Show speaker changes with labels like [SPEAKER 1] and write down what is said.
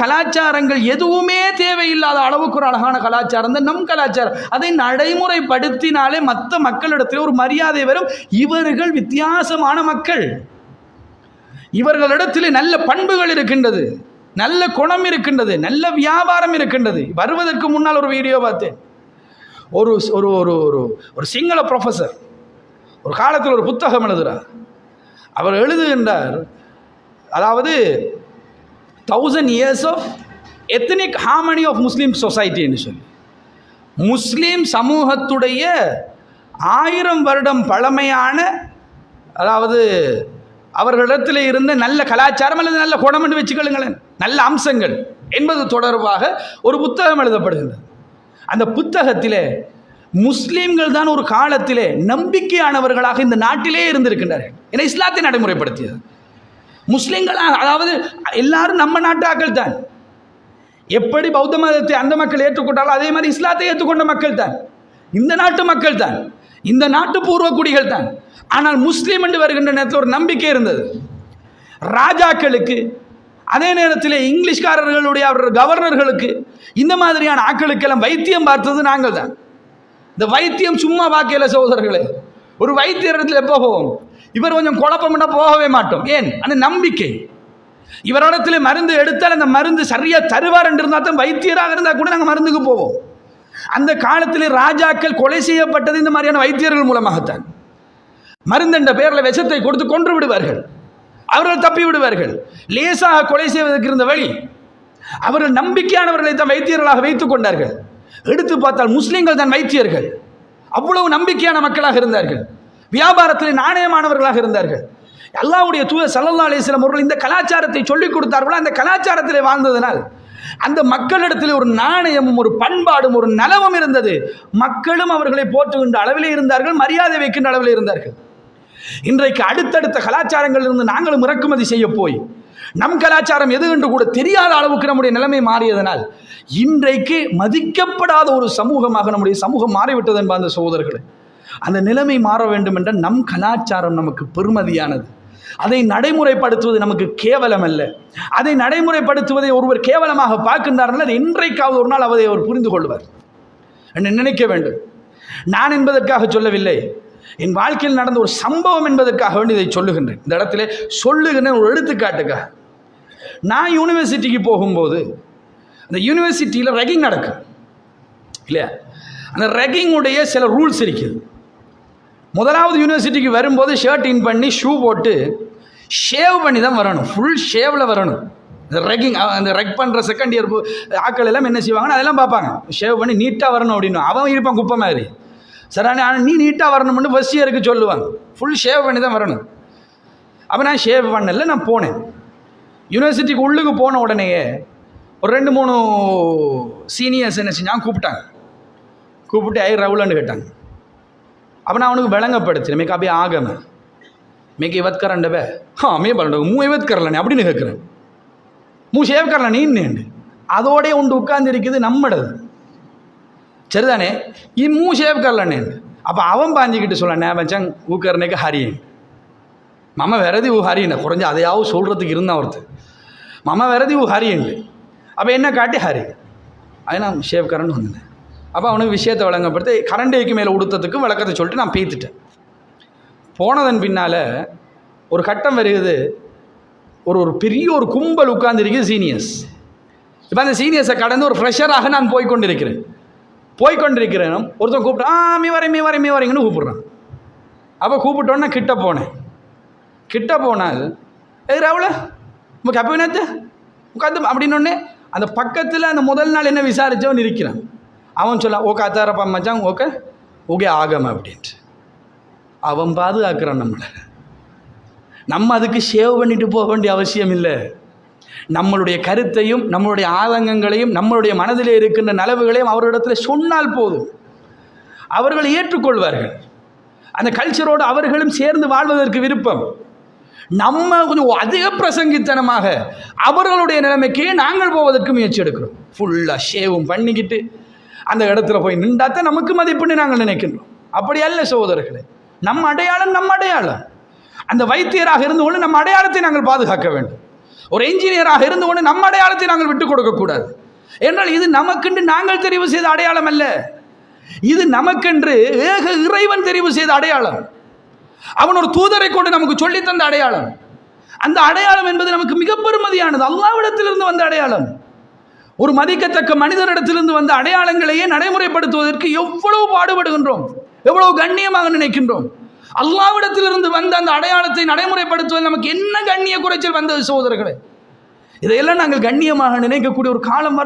[SPEAKER 1] கலாச்சாரங்கள் எதுவுமே தேவையில்லாத அளவுக்கு ஒரு அழகான கலாச்சாரம். தான் நம் கலாச்சாரம். அதை நடைமுறைப்படுத்தினாலே மற்ற மக்களிடத்தில் ஒரு மரியாதை வரும். இவர்கள் வித்தியாசமான மக்கள். இவர்களிடத்தில் நல்ல பண்புகள் இருக்கின்றது. நல்ல குணம் இருக்கின்றது. நல்ல வியாபாரம் இருக்கின்றது. வருவதற்கு முன்னால் ஒரு வீடியோ பார்த்தேன். ஒரு ஒரு ஒரு ஒரு ஒரு சிங்கள ப்ரொஃபஸர் ஒரு காலத்தில் ஒரு புத்தகம் எழுதுகிறார் அவர் எழுதுகின்றார். அதாவது thousand years of ethnic harmony of Muslim சொசைட்டின்னு சொல்லி. முஸ்லீம் சமூகத்துடைய ஆயிரம் வருடம் பழமையான அதாவது அவர்களிடத்தில் இருந்த நல்ல கலாச்சாரம் அல்லது நல்ல குணம்னு என்று வச்சுக்கொள்ளுங்களேன். நல்ல அம்சங்கள் என்பது தொடர்பாக ஒரு புத்தகம் எழுதப்படுகின்றது அந்த புத்தகத்திலே முஸ்லீம்கள் தான் ஒரு காலத்திலே நம்பிக்கையானவர்களாக இந்த நாட்டிலே இருந்திருக்கின்றார்கள் என இஸ்லாத்தை நடைமுறைப்படுத்தியது. முஸ்லீம்களாக அதாவது எல்லாரும் நம்ம நாட்டு ஆக்கள் தான். எப்படி பௌத்த மதத்தை அந்த மக்கள் ஏற்றுக்கொண்டாலும் அதே மாதிரி இஸ்லாத்தை ஏற்றுக்கொண்ட மக்கள் தான். இந்த நாட்டு மக்கள் தான். இந்த நாட்டு பூர்வ குடிகள் தான். ஆனால் முஸ்லீம் என்று வருகின்ற நேரத்தில் ஒரு நம்பிக்கை இருந்தது. ராஜாக்களுக்கு அதே நேரத்தில் இங்கிலீஷ்காரர்களுடைய அவர்கள் கவர்னர்களுக்கு இந்த மாதிரியான ஆக்களுக்கெல்லாம் வைத்தியம் பார்த்தது நாங்கள் தான். இந்த வைத்தியம் சும்மா வாக்கையில் சகோதரர்களே. ஒரு வைத்தியர் போகவும் போவோம். இவர் கொஞ்சம் குழப்பம்னா போகவே மாட்டோம். ஏன்? அந்த நம்பிக்கை. இவரிடத்தில் மருந்து எடுத்தால் அந்த மருந்து சரியாக தருவார் என்று இருந்தால் தான் வைத்தியராக இருந்தால் கூட நாங்கள் மருந்துக்கு போவோம். அந்த காலத்தில் ராஜாக்கள் கொலை செய்யப்பட்டது இந்த மாதிரியான வைத்தியர்கள் மூலமாகத்தான். மருந்தென்ற பெயரில் விஷத்தை கொடுத்து கொன்று விடுவார்கள். அவர்கள் தப்பி விடுவார்கள். லேசாக கொலை செய்வதற்கு இருந்த வழி. அவர்கள் நம்பிக்கையானவர்களை தான் வைத்தியர்களாக வைத்துக் கொண்டார்கள். எடுத்து பார்த்தால் முஸ்லீம்கள் தான் வைத்தியர்கள். அவ்வளவு நம்பிக்கையான மக்களாக இருந்தார்கள். வியாபாரத்தில் நாணயமானவர்களாக இருந்தார்கள். அல்லாவுடைய தூய சல்லல்லா அலிஸ்லாம் அவர்கள் இந்த கலாச்சாரத்தை சொல்லிக் கொடுத்தார்களோ? அந்த கலாச்சாரத்தில் வாழ்ந்ததனால் அந்த மக்களிடத்தில் ஒரு நாணயமும் ஒரு பண்பாடும் ஒரு நலவும் இருந்தது. மக்களும் அவர்களை போற்றுகின்ற அளவிலே இருந்தார்கள் மரியாதை வைக்கின்ற அளவில் இருந்தார்கள். இன்றைக்கு அடுத்தடுத்த கலாச்சாரங்களிலிருந்து நாங்களும் இறக்குமதி செய்ய போய் நம் கலாச்சாரம் எது என்று கூட தெரியாத அளவுக்கு நம்முடைய நிலைமை மாறியதனால் இன்றைக்கு மதிக்கப்படாத ஒரு சமூகமாக நம்முடைய சமூகம் மாறிவிட்டது என்ப அந்த சகோதரர்களே. அந்த நிலைமை மாற வேண்டும் என்ற நம் கலாச்சாரம் நமக்கு பெருமதியானது. அதை நடைமுறைப்படுத்துவது நமக்கு கேவலம் அல்ல அதை நடைமுறைப்படுத்துவதை ஒருவர் கேவலமாக பார்க்கின்றார்கள். அது இன்றைக்காவது ஒரு நாள் அவரை அவர் புரிந்து கொள்வார். என்று நினைக்க வேண்டும். நான் என்பதற்காக சொல்லவில்லை. என் வாழ்க்கையில் நடந்த ஒரு சம்பவம் என்பதற்காக வேண்டி இதை சொல்லுகின்றேன். இந்த இடத்துல சொல்லுகின்ற ஒரு எடுத்துக்காட்டுக்காக. நான் யூனிவர்சிட்டிக்கு போகும்போது அந்த யூனிவர்சிட்டியில் ரெகிங் நடக்கும் இல்லையா? அந்த ரெகிங்குடைய சில ரூல்ஸ் இருக்குது. முதலாவது யூனிவர்சிட்டிக்கு வரும்போது ஷர்ட் இன் பண்ணி ஷூ போட்டு ஷேவ் பண்ணி தான் வரணும். ஃபுல் ஷேவில் வரணும். இந்த ரெக்கிங் அந்த ரெக் பண்ணுற செகண்ட் இயர் ஆட்கள் எல்லாம் என்ன செய்வாங்கன்னா அதெல்லாம் பார்ப்பாங்க. ஷேவ் பண்ணி நீட்டாக வரணும் அப்படின்னு. அவன் இருப்பான் குப்பை மாதிரி. சரி ஆனால் நீ நீட்டாக வரணும்னு ஃபஸ்ட் இயருக்கு சொல்லுவாங்க. ஃபுல் ஷேவ் பண்ணி தான் வரணும். அப்போ நான் ஷேவ் பண்ணல நான் போனேன். யூனிவர்சிட்டிக்கு உள்ளுக்கு போன உடனேயே ஒரு ரெண்டு மூணு சீனியர்ஸ் என்ன செஞ்சாங்க கூப்பிட்டாங்க. கூப்பிட்டு ஐ ரவுலன்னு கேட்டாங்க. அப்போ நான் அவனுக்கு விளங்கப்படுத்தினேன். மேக்கு அப்படியே ஆகமே. மேக்கு இவத்கரண்டவே ஹா மே பலண்டவங்க மூ இவத்கரலனே அப்படின்னு கேட்குறேன் மூ சேவ்கரல நீன்னு அதோடே உண்டு உட்கார்ந்துருக்குது நம்மடது சரிதானே? இம்மூ சேவ்கரலனேன்னு அப்போ அவன் பாஞ்சிக்கிட்டு சொல்ல நேபஞ்சங் ஊக்கர்னேக்கு ஹரியன் மம விரதி ஊ ஹரியன் குறைஞ்ச அதையாவது சொல்கிறதுக்கு இருந்தால் ஒருத்தர் மம விரதி ஊ ஹரியன் அப்போ என்ன காட்டி ஹரி? அது நான் ஷேவ் கரண்ட் வந்தேன் அப்போ அவனுக்கு விஷயத்தை வழங்கப்படுத்தி கரண்டைக்கு மேலே உடுத்ததுக்கு விளக்கத்தை சொல்லிட்டு நான் பீத்துட்டேன். போனதன் பின்னால் ஒரு கட்டம் வருகிறது. ஒரு ஒரு பெரிய ஒரு கும்பல் உட்கார்ந்திருக்குது சீனியர்ஸ். இப்போ அந்த சீனியர்ஸை கடந்து ஒரு ஃப்ரெஷராக நான் போய் கொண்டிருக்கிறேன். போய் கொண்டிருக்கிறேன் ஒருத்தன் கூப்பிட்டு ஆ மீ வரேன் மீ வரேன் மீ வரீங்கன்னு கூப்பிட்றான். அப்போ கூப்பிட்டோன்னே கிட்ட போனேன். கிட்ட போனால் எது ராவுல உங்க கப்பினத்து உட்காந்து அப்படின்னொடனே அந்த பக்கத்தில் அந்த முதல் நாள் என்ன விசாரித்தவன் இருக்கிறான். அவன் சொல்ல ஓகே அத்தாரப்பா மச்சான் ஓகே ஓகே ஆகம அப்படின்ட்டு. அவன் பாதுகாக்கிறான் நம்மளை. நம்ம அதுக்கு ஷேவ் பண்ணிட்டு போக வேண்டிய அவசியம் இல்லை. நம்மளுடைய கருத்தையும் நம்மளுடைய ஆதங்கங்களையும் நம்மளுடைய மனதில் இருக்கின்ற நலவுகளையும் அவரிடத்தில் சொன்னால் போதும். அவர்கள் ஏற்றுக்கொள்வார்கள். அந்த கல்ச்சரோடு அவர்களும் சேர்ந்து வாழ்வதற்கு விருப்பம். நம்ம கொஞ்சம் அதிக பிரசங்கித்தனமாக அவர்களுடைய நிலைமைக்கு நாங்கள் போவதற்கு முயற்சி எடுக்கிறோம். ஃபுல்லாக ஷேவும் பண்ணிக்கிட்டு அந்த இடத்துல போய் நின்றாத்தான் நமக்கு மதிப்புன்னு நாங்கள் நினைக்கின்றோம். அப்படி அல்ல சகோதரர்களே நம்ம அடையாளம் நம்ம அடையாளம். அந்த வைத்தியராக இருந்து கொண்டு நம்ம அடையாளத்தை நாங்கள் பாதுகாக்க வேண்டும். ஒரு என்ஜினியராக இருந்து கொண்டு நம்ம அடையாளத்தை நாங்கள் விட்டுக் கொடுக்கக்கூடாது என்றால் இது நமக்கென்று நாங்கள் தெரிவு செய்த அடையாளம் அல்ல. இது நமக்கென்று ஏக இறைவன் தெரிவு செய்த அடையாளம். அவன் ஒரு தூதரை கொண்டு நமக்கு சொல்லி தந்த அடையாளம். அந்த அடையாளம் என்பது நமக்கு மிக பெருமதியானது. அல்லாவிடத்திலிருந்து வந்த அடையாளம். ஒரு மதிக்கத்தக்க மனிதனிடத்திலிருந்து வந்த அடையாளங்களையே நடைமுறைப்படுத்துவதற்கு எவ்வளவு பாடுபடுகின்றோம். எவ்வளவு கண்ணியமாக நினைக்கின்றோம். அல்லாவிடத்திலிருந்து வந்த அந்த அடையாளத்தை நடைமுறைப்படுத்துவது நமக்கு என்ன கண்ணிய குறைச்சல் வந்தது சகோதரர்களே? இதையெல்லாம் நாங்கள் கண்ணியமாக நினைக்கக்கூடிய ஒரு காலம் வர